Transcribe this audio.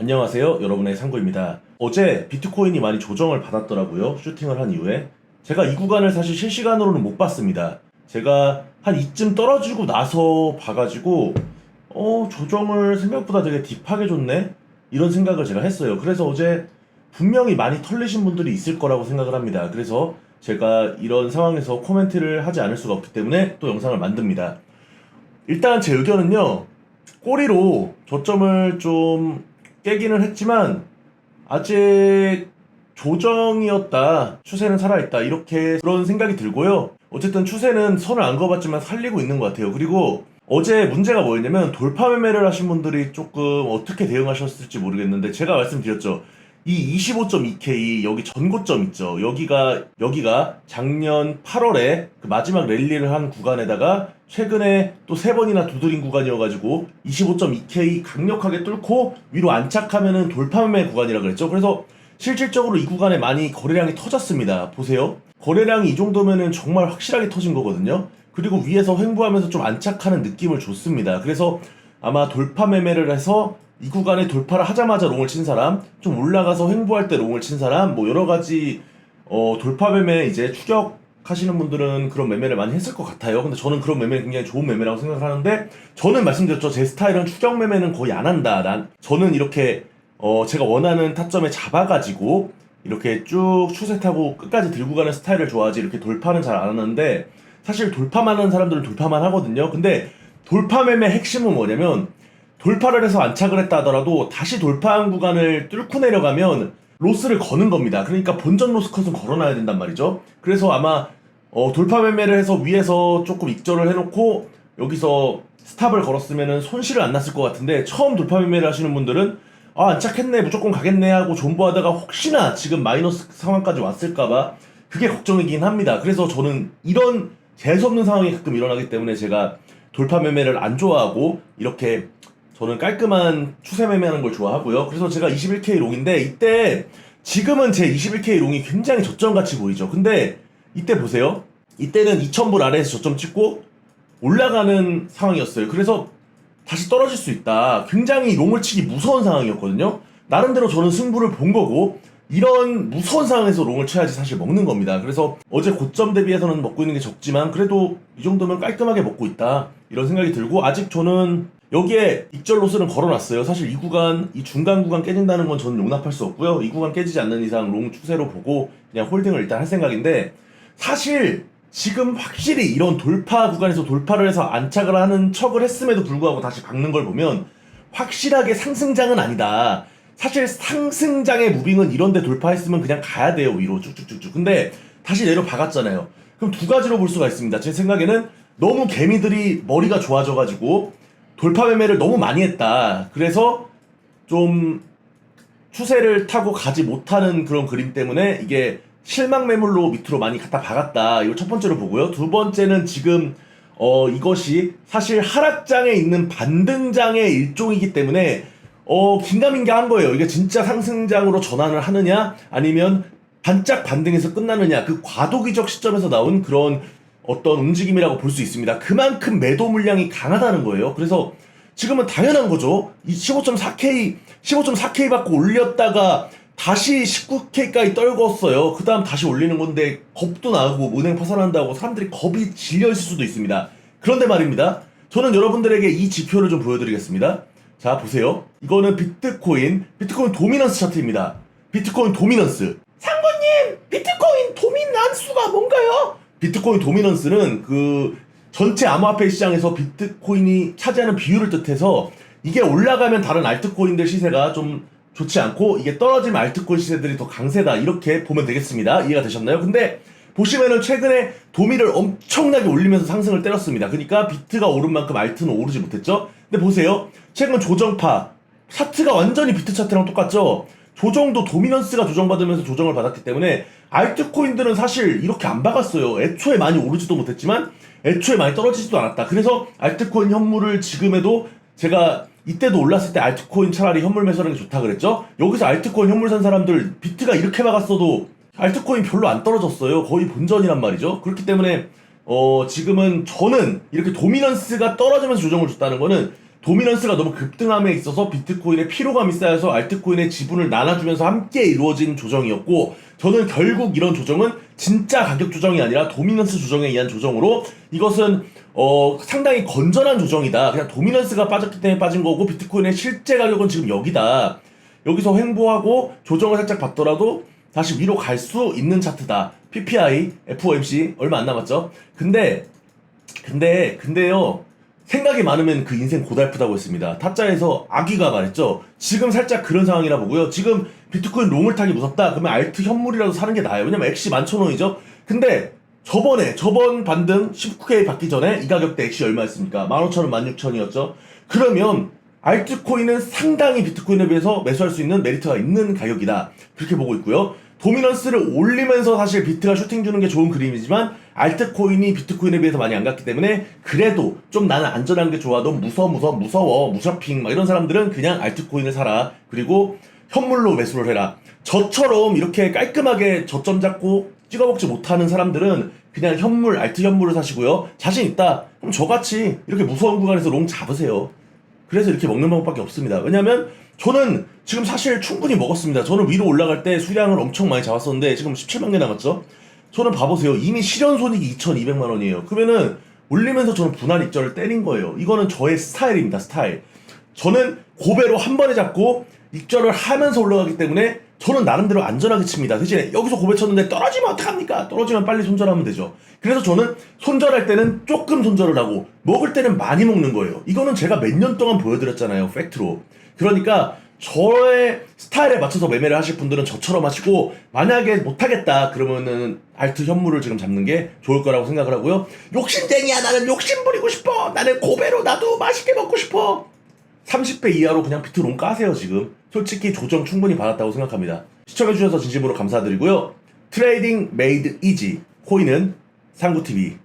안녕하세요. 여러분의 상구입니다. 어제 비트코인이 많이 조정을 받았더라고요. 슈팅을 한 이후에. 제가 이 구간을 사실 실시간으로는 못 봤습니다. 제가 한 이쯤 떨어지고 나서 봐가지고, 어, 조정을 생각보다 되게 딥하게 줬네? 이런 생각을 제가 했어요. 그래서 어제 분명히 많이 털리신 분들이 있을 거라고 생각을 합니다. 그래서 제가 이런 상황에서 코멘트를 하지 않을 수가 없기 때문에 또 영상을 만듭니다. 일단 제 의견은요, 꼬리로 저점을 좀 깨기는 했지만 아직 조정이었다. 추세는 살아있다. 이렇게 그런 생각이 들고요. 어쨌든 추세는 선을 안 그어봤지만 살리고 있는 것 같아요. 그리고 어제 문제가 뭐였냐면 돌파 매매를 하신 분들이 조금 어떻게 대응하셨을지 모르겠는데 제가 말씀드렸죠 이 25.2K 여기 전고점 있죠 여기가 여기가 작년 8월에 그 마지막 랠리를 한 구간에다가 최근에 또 세 번이나 두드린 구간이어가지고 25.2K 강력하게 뚫고 위로 안착하면은 돌파매매 구간이라 그랬죠. 그래서 실질적으로 이 구간에 많이 거래량이 터졌습니다. 보세요. 거래량이 이 정도면은 정말 확실하게 터진 거거든요. 그리고 위에서 횡보하면서 좀 안착하는 느낌을 줬습니다. 그래서 아마 돌파 매매를 해서 이 구간에 돌파를 하자마자 롱을 친 사람, 좀 올라가서 횡보할 때 롱을 친 사람, 뭐 여러 가지 어, 돌파 매매 이제 추격 하시는 분들은 그런 매매를 많이 했을 것 같아요. 근데 저는 그런 매매는 굉장히 좋은 매매라고 생각을 하는데 저는 말씀드렸죠. 제 스타일은 추격 매매는 거의 안 한다. 난 저는 이렇게 어 제가 원하는 타점에 잡아가지고 이렇게 쭉 추세 타고 끝까지 들고 가는 스타일을 좋아하지 이렇게 돌파는 잘 안 하는데 사실 돌파만 하는 사람들은 돌파만 하거든요. 근데 돌파 매매 핵심은 뭐냐면 돌파를 해서 안착을 했다 하더라도 다시 돌파한 구간을 뚫고 내려가면 로스를 거는 겁니다. 그러니까 본전 로스 컷은 걸어놔야 된단 말이죠. 그래서 아마 어, 돌파 매매를 해서 위에서 조금 익절을 해놓고 여기서 스탑을 걸었으면 손실을 안 났을 것 같은데 처음 돌파 매매를 하시는 분들은 아 안착했네 무조건 가겠네 하고 존버하다가 혹시나 지금 마이너스 상황까지 왔을까봐 그게 걱정이긴 합니다. 그래서 저는 이런 재수없는 상황이 가끔 일어나기 때문에 제가 돌파 매매를 안 좋아하고 이렇게 저는 깔끔한 추세 매매하는 걸 좋아하고요. 그래서 제가 21K 롱인데 이때 지금은 제 21K 롱이 굉장히 저점같이 보이죠. 근데 이때 보세요. 이때는 2,000불 아래에서 저점 찍고 올라가는 상황이었어요. 그래서 다시 떨어질 수 있다. 굉장히 롱을 치기 무서운 상황이었거든요. 나름대로 저는 승부를 본 거고 이런 무서운 상황에서 롱을 쳐야지 사실 먹는 겁니다. 그래서 어제 고점 대비해서는 먹고 있는 게 적지만 그래도 이 정도면 깔끔하게 먹고 있다. 이런 생각이 들고 아직 저는 여기에 익절 로스는 걸어놨어요. 사실 이 구간, 이 중간 구간 깨진다는 건 저는 용납할 수 없고요. 이 구간 깨지지 않는 이상 롱 추세로 보고 그냥 홀딩을 일단 할 생각인데 사실 지금 확실히 이런 돌파 구간에서 돌파를 해서 안착을 하는 척을 했음에도 불구하고 다시 박는 걸 보면 확실하게 상승장은 아니다. 사실 상승장의 무빙은 이런데 돌파했으면 그냥 가야 돼요 위로 쭉쭉쭉쭉. 근데 다시 내려 박았잖아요. 그럼 두 가지로 볼 수가 있습니다. 제 생각에는 너무 개미들이 머리가 좋아져가지고 돌파 매매를 너무 많이 했다. 그래서 좀 추세를 타고 가지 못하는 그런 그림 때문에 이게 실망 매물로 밑으로 많이 갖다 박았다. 이거 첫 번째로 보고요. 두 번째는 지금 어 이것이 사실 하락장에 있는 반등장의 일종이기 때문에 어 긴가민가한 거예요. 이게 진짜 상승장으로 전환을 하느냐 아니면 반짝 반등해서 끝나느냐 그 과도기적 시점에서 나온 그런 어떤 움직임이라고 볼 수 있습니다. 그만큼 매도 물량이 강하다는 거예요. 그래서 지금은 당연한 거죠. 이 15.4K, 15.4K 받고 올렸다가 다시 19K까지 떨궜어요. 그 다음 다시 올리는 건데 겁도 나고 은행 파산한다고 사람들이 겁이 질려 있을 수도 있습니다. 그런데 말입니다. 저는 여러분들에게 이 지표를 좀 보여드리겠습니다. 자, 보세요. 이거는 비트코인, 비트코인 도미넌스 차트입니다. 비트코인 도미넌스. 상구님! 비트코인 도미넌스가 뭔가요? 비트코인 도미넌스는 그 전체 암호화폐 시장에서 비트코인이 차지하는 비율을 뜻해서 이게 올라가면 다른 알트코인들 시세가 좀 좋지 않고 이게 떨어지면 알트코인 시세들이 더 강세다 이렇게 보면 되겠습니다. 이해가 되셨나요? 근데 보시면은 최근에 도미를 엄청나게 올리면서 상승을 때렸습니다. 그러니까 비트가 오른 만큼 알트는 오르지 못했죠. 근데 보세요. 최근 조정파 차트가 완전히 비트 차트랑 똑같죠. 조정도 도미넌스가 조정받으면서 조정을 받았기 때문에 알트코인들은 사실 이렇게 안 박았어요. 애초에 많이 오르지도 못했지만 애초에 많이 떨어지지도 않았다. 그래서 알트코인 현물을 지금에도 제가 이때도 올랐을 때 알트코인 차라리 현물 매수하는 게 좋다 그랬죠? 여기서 알트코인 현물 산 사람들 비트가 이렇게 박았어도 알트코인 별로 안 떨어졌어요. 거의 본전이란 말이죠. 그렇기 때문에 어 지금은 저는 이렇게 도미넌스가 떨어지면서 조정을 줬다는 거는 도미넌스가 너무 급등함에 있어서 비트코인의 피로감이 쌓여서 알트코인의 지분을 나눠주면서 함께 이루어진 조정이었고 저는 결국 이런 조정은 진짜 가격 조정이 아니라 도미넌스 조정에 의한 조정으로 이것은 어 상당히 건전한 조정이다. 그냥 도미넌스가 빠졌기 때문에 빠진 거고 비트코인의 실제 가격은 지금 여기다. 여기서 횡보하고 조정을 살짝 받더라도 다시 위로 갈 수 있는 차트다. PPI, FOMC 얼마 안 남았죠. 근데 근데 근데요 생각이 많으면 그 인생 고달프다고 했습니다. 타짜에서 아기가 말했죠. 지금 살짝 그런 상황이라 보고요. 지금 비트코인 롱을 타기 무섭다. 그러면 알트 현물이라도 사는 게 나아요. 왜냐면 액시 만천 원이죠. 근데 저번에 저번 반등 19K 받기 전에 이 가격대 액시 얼마였습니까? 15,000원, 16,000원이었죠. 그러면 알트코인은 상당히 비트코인에 비해서 매수할 수 있는 메리트가 있는 가격이다. 그렇게 보고 있고요. 도미넌스를 올리면서 사실 비트가 슈팅 주는 게 좋은 그림이지만 알트코인이 비트코인에 비해서 많이 안 갔기 때문에 그래도 좀 나는 안전한 게 좋아. 너무 무서워 무서워 무서워 무쇼핑 막 이런 사람들은 그냥 알트코인을 사라. 그리고 현물로 매수를 해라. 저처럼 이렇게 깔끔하게 저점 잡고 찍어먹지 못하는 사람들은 그냥 현물, 알트 현물을 사시고요. 자신 있다. 그럼 저같이 이렇게 무서운 구간에서 롱 잡으세요. 그래서 이렇게 먹는 방법밖에 없습니다. 왜냐면 저는 지금 사실 충분히 먹었습니다. 저는 위로 올라갈 때 수량을 엄청 많이 잡았었는데 지금 17만 개 남았죠? 저는 봐보세요. 이미 실현 손익이 2,200만 원이에요. 그러면은 올리면서 저는 분할 입절을 때린 거예요. 이거는 저의 스타일입니다. 스타일. 저는 고배로 한 번에 잡고 입절을 하면서 올라가기 때문에 저는 나름대로 안전하게 칩니다. 대신에 여기서 고배 쳤는데 떨어지면 어떡합니까? 떨어지면 빨리 손절하면 되죠. 그래서 저는 손절할 때는 조금 손절을 하고 먹을 때는 많이 먹는 거예요. 이거는 제가 몇 년 동안 보여드렸잖아요. 팩트로. 그러니까 저의 스타일에 맞춰서 매매를 하실 분들은 저처럼 하시고 만약에 못하겠다 그러면은 알트 현물을 지금 잡는 게 좋을 거라고 생각을 하고요. 욕심쟁이야 나는 욕심 부리고 싶어. 나는 고배로 나도 맛있게 먹고 싶어. 30배 이하로 그냥 비트롱 까세요 지금. 솔직히 조정 충분히 받았다고 생각합니다. 시청해주셔서 진심으로 감사드리고요. 트레이딩 메이드 이지 코인은 상구TV